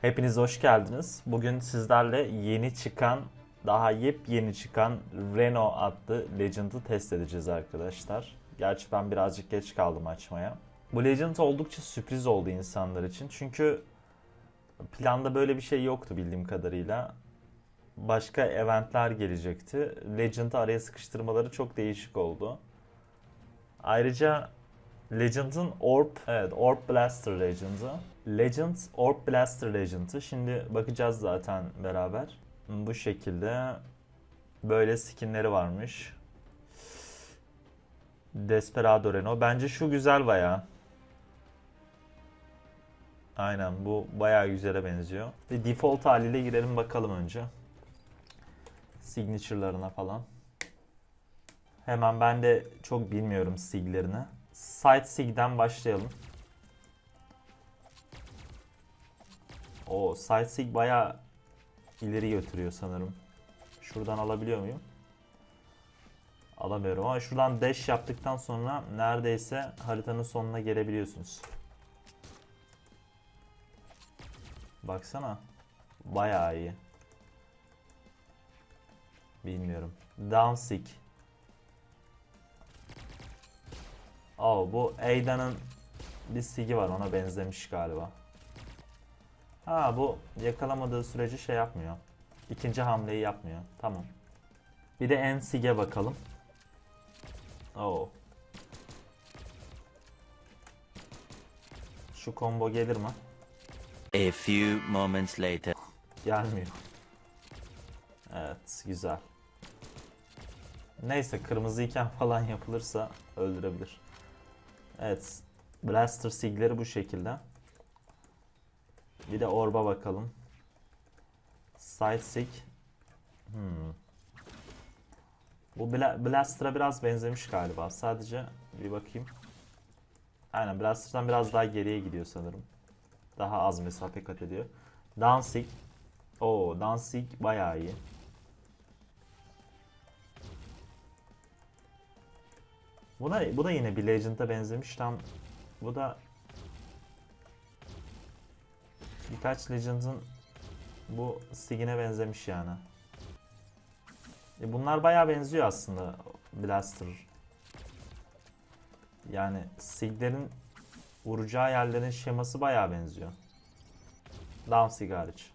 Hepiniz hoş geldiniz. Bugün sizlerle yeni çıkan, daha yepyeni çıkan Renault adlı Legend'ı test edeceğiz arkadaşlar. Gerçi ben birazcık geç kaldım açmaya. Bu Legend oldukça sürpriz oldu insanlar için. Çünkü planda böyle bir şey yoktu bildiğim kadarıyla. Başka eventler gelecekti. Legend'ı araya sıkıştırmaları çok değişik oldu. Ayrıca Legend'ın Orb, evet Orb Blaster Legend'ı. Legend, Orb Blaster Legend'ı. Şimdi bakacağız zaten beraber. Bu şekilde böyle skinleri varmış. Desperado Renault. Bence şu güzel baya. Aynen bu bayağı güzele benziyor. Ve default haliyle girelim bakalım önce. Signature'larına falan. Hemen ben de çok bilmiyorum siglerini. Site sig'den başlayalım. O site sig bayağı ileri götürüyor sanırım. Şuradan alabiliyor muyum? Alamıyorum ama şuradan dash yaptıktan sonra neredeyse haritanın sonuna gelebiliyorsunuz. Baksana. Bayağı iyi. Bilmiyorum. Danzig. Oh, bu Aida'nın bir sigi var ona benzemiş galiba. Ha bu yakalamadığı sürece şey yapmıyor. İkinci hamleyi yapmıyor. Tamam. Bir de en sige bakalım. Oh. Şu combo gelir mi? A few moments later. Gelmiyor. Evet, güzel. Neyse kırmızıyken falan yapılırsa öldürebilir. Evet, Blaster sigleri bu şekilde. Bir de orba bakalım. Side sig. Hmm. Bu Bla Blaster'a biraz benzemiş galiba. Sadece bir bakayım. Aynen Blaster'dan biraz daha geriye gidiyor sanırım. Daha az mesafe kat ediyor. Danzig. Oo, Danzig bayağı iyi. Buna, bu da yine bir Legend'a benzemiş. Tam bu da birkaç Legend'ın bu Sig'ine benzemiş yani. E bunlar bayağı benziyor aslında Blaster. Yani Sig'lerin vuracağı yerlerin şeması bayağı benziyor. Danzig hariç.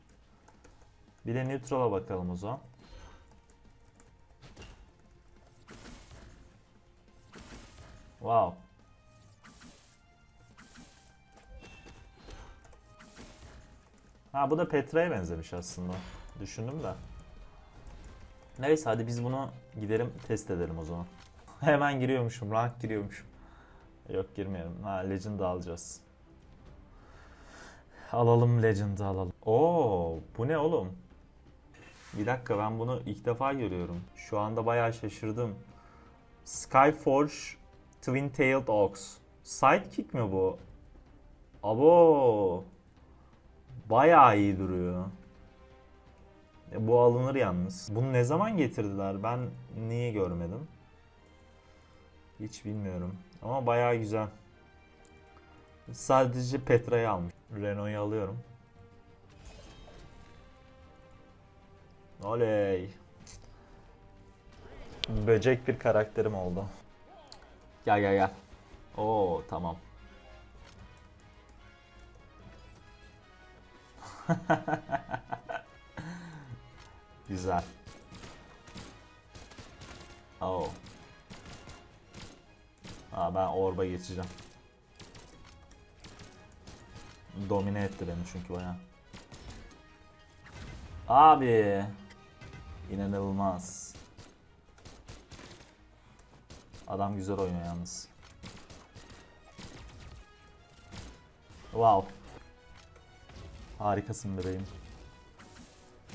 Bir de Neutral'a bakalım o zaman. Wow. Ha bu da Petra'ya benzemiş aslında. Düşündüm de. Neyse hadi biz bunu gidelim test edelim o zaman. Hemen giriyormuşum, rank giriyormuşum. Yok girmeyelim. Ha Legend'ı alacağız. Alalım Legend'ı alalım. Oo, bu ne oğlum? Bir dakika ben bunu ilk defa görüyorum. Şu anda bayağı şaşırdım. Skyforge Twin Tailed Ox. Sidekick mi bu? Abo. Bayağı iyi duruyor. E, bu alınır yalnız. Bunu ne zaman getirdiler? Ben niye görmedim? Hiç bilmiyorum. Ama bayağı güzel. Sadece Petra'yı almış. Renault'u alıyorum. Oley. Böcek bir karakterim oldu. Gel gel gel. Oo tamam. Güzel. Oo. Aa ben orba geçeceğim. Domine etti beni çünkü baya. Abi. İnanılmaz. Adam güzel oynuyor yalnız. Wow. Harikasın bebeğim.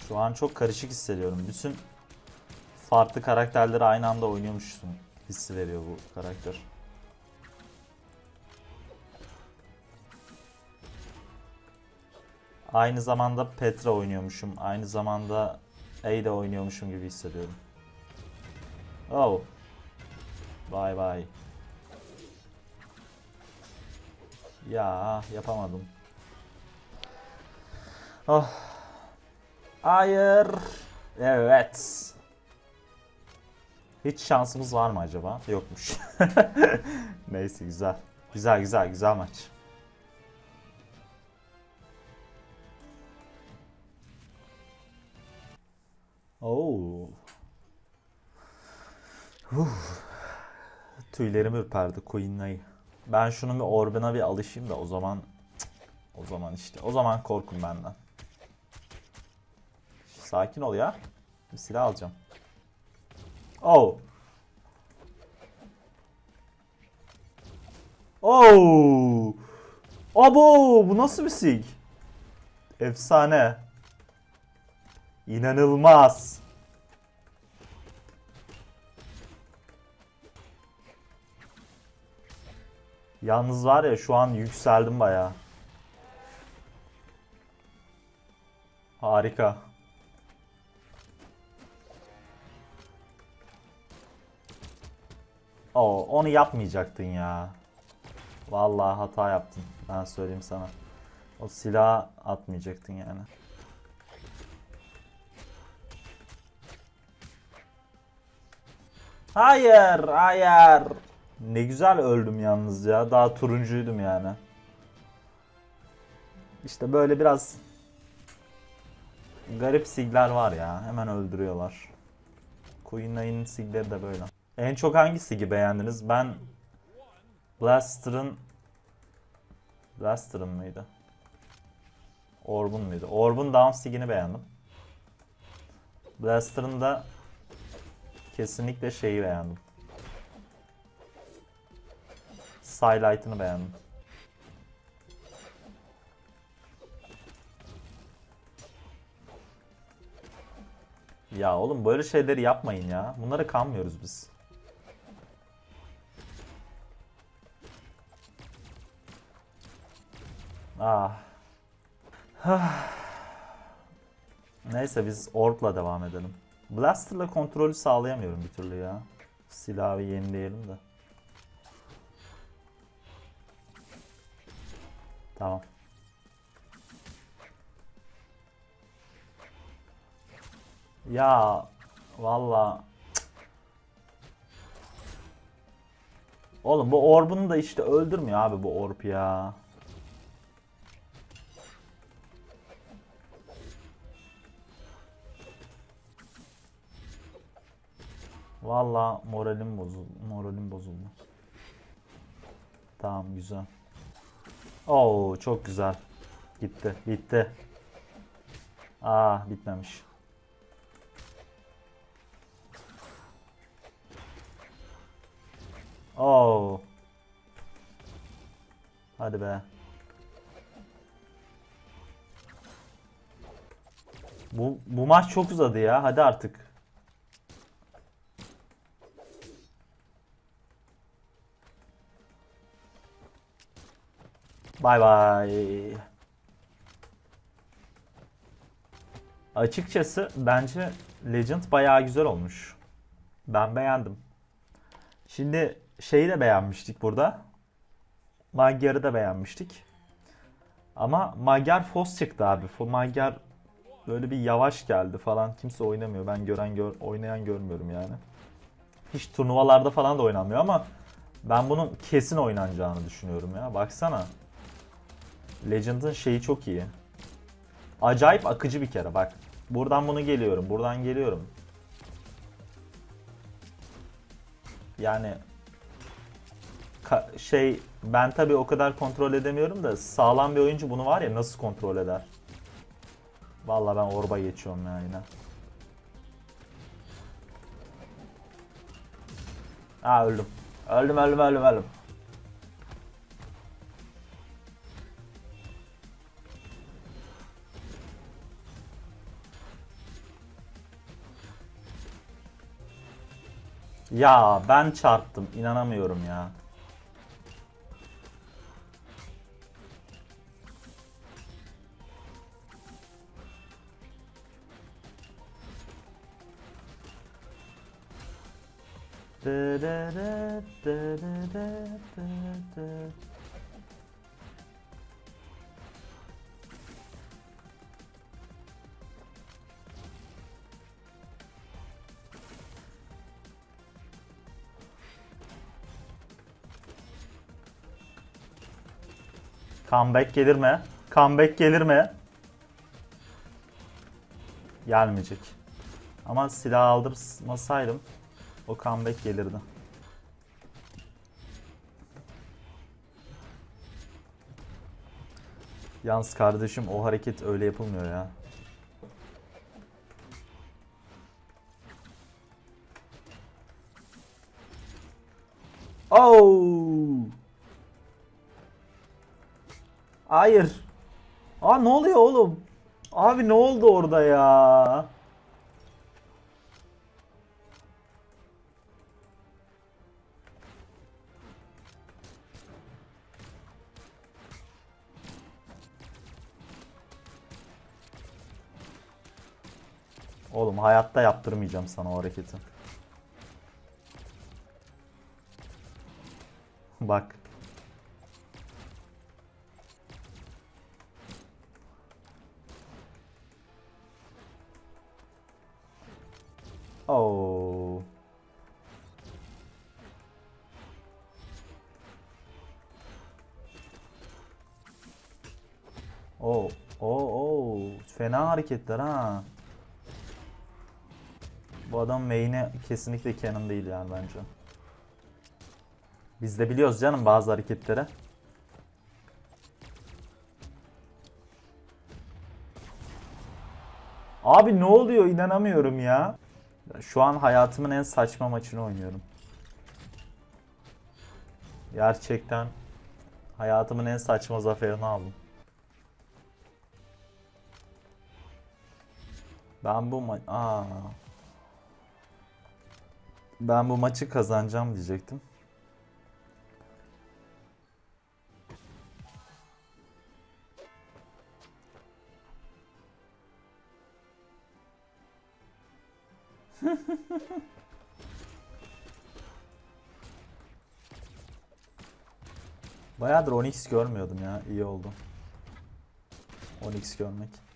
Şu an çok karışık hissediyorum. Bütün farklı karakterleri aynı anda oynuyormuşsun hissi veriyor bu karakter. Aynı zamanda Petra oynuyormuşum. Aynı zamanda Ada oynuyormuşum gibi hissediyorum. Oh. Bye bye. Ya yapamadım. Oh. Hayır. Evet. Hiç şansımız var mı acaba? Yokmuş. Neyse güzel. Güzel güzel güzel maç. Oo. Huh. Tüylerim ürperdi Queen'layı. Ben şunun bir orbuna bir alışayım da o zaman o zaman işte o zaman korkun benden. Sakin ol ya. Bir silah alacağım. Oh. Oh. Abo bu nasıl bir sig? Efsane. İnanılmaz. Yalnız var ya şu an yükseldim bayağı. Harika. Oo, onu yapmayacaktın ya. Vallahi hata yaptın. Ben söyleyeyim sana. O silahı atmayacaktın yani. Hayır, hayır. Ne güzel öldüm yalnız ya. Daha turuncuydum yani. İşte böyle biraz garip sigler var ya. Hemen öldürüyorlar. Queen Nine'in sigleri de böyle. En çok hangi sigi beğendiniz? Ben Blaster'ın Blaster'ın mıydı? Orb'un muydu? Orb'un down sigini beğendim. Blaster'ın da kesinlikle şeyi beğendim. Sidelight'ını beğendim. Ya oğlum böyle şeyleri yapmayın ya. Bunlara kanmıyoruz biz. Ah. Ah. Neyse biz Orb'la devam edelim. Blaster'la kontrolü sağlayamıyorum bir türlü ya. Silahı yenileyelim de. Tamam. Ya valla Oğlum bu orbunu da işte öldürmüyor abi bu orb ya. Valla moralim bozuldu. Moralim bozuldu. Tamam güzel. Oo çok güzel. Gitti. Bitti. Aa bitmemiş. Oo. Hadi be. Bu bu maç çok uzadı ya. Hadi artık. Bay bay. Açıkçası bence Legend bayağı güzel olmuş. Ben beğendim. Şimdi şeyi de beğenmiştik burada. Magyar'ı da beğenmiştik. Ama Magyar Fos çıktı abi. Magyar böyle bir yavaş geldi falan. Kimse oynamıyor. Ben gören gör, oynayan görmüyorum yani. Hiç turnuvalarda falan da oynanmıyor ama ben bunun kesin oynanacağını düşünüyorum ya. Baksana. Legend'ın şeyi çok iyi. Acayip akıcı bir kere bak. Buradan bunu geliyorum. Buradan geliyorum. Yani şey ben tabi o kadar kontrol edemiyorum da sağlam bir oyuncu bunu var ya nasıl kontrol eder? Vallahi ben orba geçiyorum ya yine. Aa öldüm. Öldüm öldüm öldüm öldüm. Ya ben çarptım. inanamıyorum ya. Dı dı dı dı dı dı dı Comeback gelir mi? Comeback gelir mi? Gelmeyecek. Ama silah aldırmasaydım o comeback gelirdi. Yalnız kardeşim o hareket öyle yapılmıyor ya. Oh! Hayır. Aa ne oluyor oğlum? Abi ne oldu orada ya? Oğlum hayatta yaptırmayacağım sana o hareketi. Bak. Oh, oh, oh. Fena hareketler ha. Bu adam main'e kesinlikle canon değil yani bence. Biz de biliyoruz canım bazı hareketleri. Abi ne oluyor inanamıyorum ya. Şu an hayatımın en saçma maçını oynuyorum. Gerçekten hayatımın en saçma zaferini aldım. Ben bu ma Aa. Ben bu maçı kazanacağım diyecektim. Bayağıdır Onyx görmüyordum ya. İyi oldu. Onyx görmek.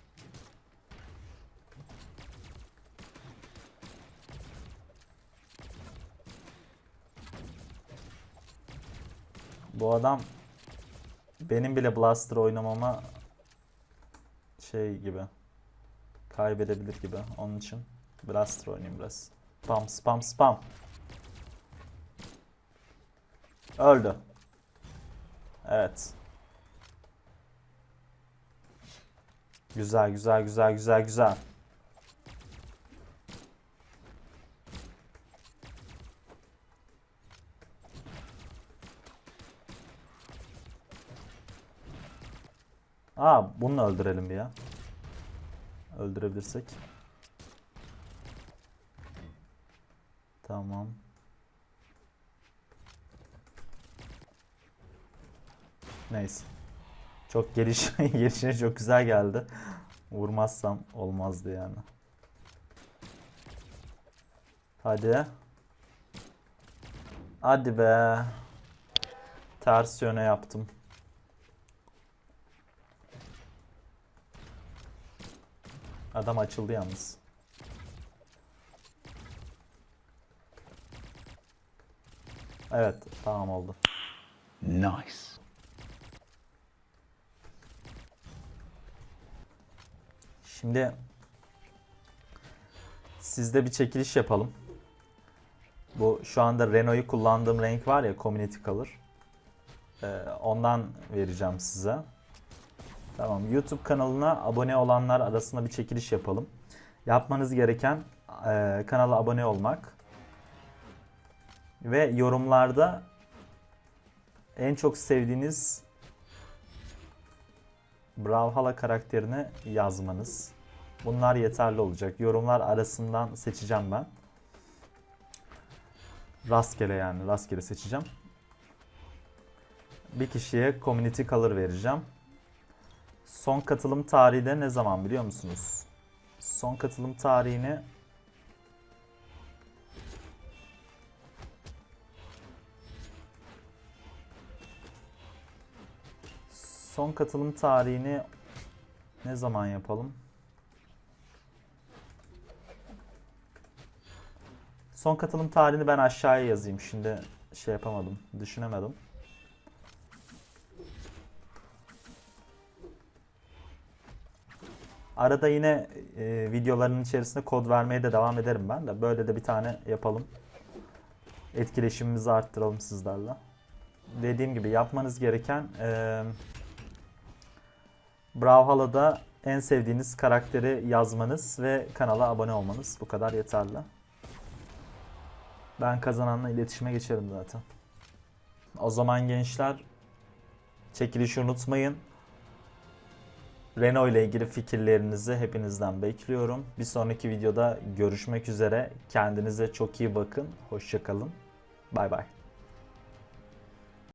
Bu adam benim bile Blaster oynamama şey gibi kaybedebilir gibi. Onun için Blaster oynayayım biraz. Spam spam spam. Öldü. Evet. Güzel güzel güzel güzel güzel. Aa bunu öldürelim bir ya. Öldürebilirsek. Tamam. Neyse. Çok geliş gelişine çok güzel geldi. Vurmazsam olmazdı yani. Hadi. Hadi be. Ters yöne yaptım. Adam açıldı yalnız. Evet, tamam oldu. Nice. Şimdi sizde bir çekiliş yapalım. Bu şu anda Renault'yu kullandığım renk var ya Community Color. Ee, ondan vereceğim size. Tamam YouTube kanalına abone olanlar arasında bir çekiliş yapalım. Yapmanız gereken e, kanala abone olmak. Ve yorumlarda en çok sevdiğiniz Brawlhalla karakterini yazmanız. Bunlar yeterli olacak. Yorumlar arasından seçeceğim ben. Rastgele yani rastgele seçeceğim. Bir kişiye community color vereceğim. Son katılım tarihi de ne zaman biliyor musunuz? Son katılım tarihini Son katılım tarihini ne zaman yapalım? Son katılım tarihini ben aşağıya yazayım. Şimdi şey yapamadım, düşünemedim. Arada yine e, videoların içerisinde kod vermeye de devam ederim ben de. Böyle de bir tane yapalım. Etkileşimimizi arttıralım sizlerle. Dediğim gibi yapmanız gereken e, Brawlhalla'da en sevdiğiniz karakteri yazmanız ve kanala abone olmanız. Bu kadar yeterli. Ben kazananla iletişime geçerim zaten. O zaman gençler çekilişi unutmayın. Renault ile ilgili fikirlerinizi hepinizden bekliyorum. Bir sonraki videoda görüşmek üzere. Kendinize çok iyi bakın. Hoşçakalın. Bay bay.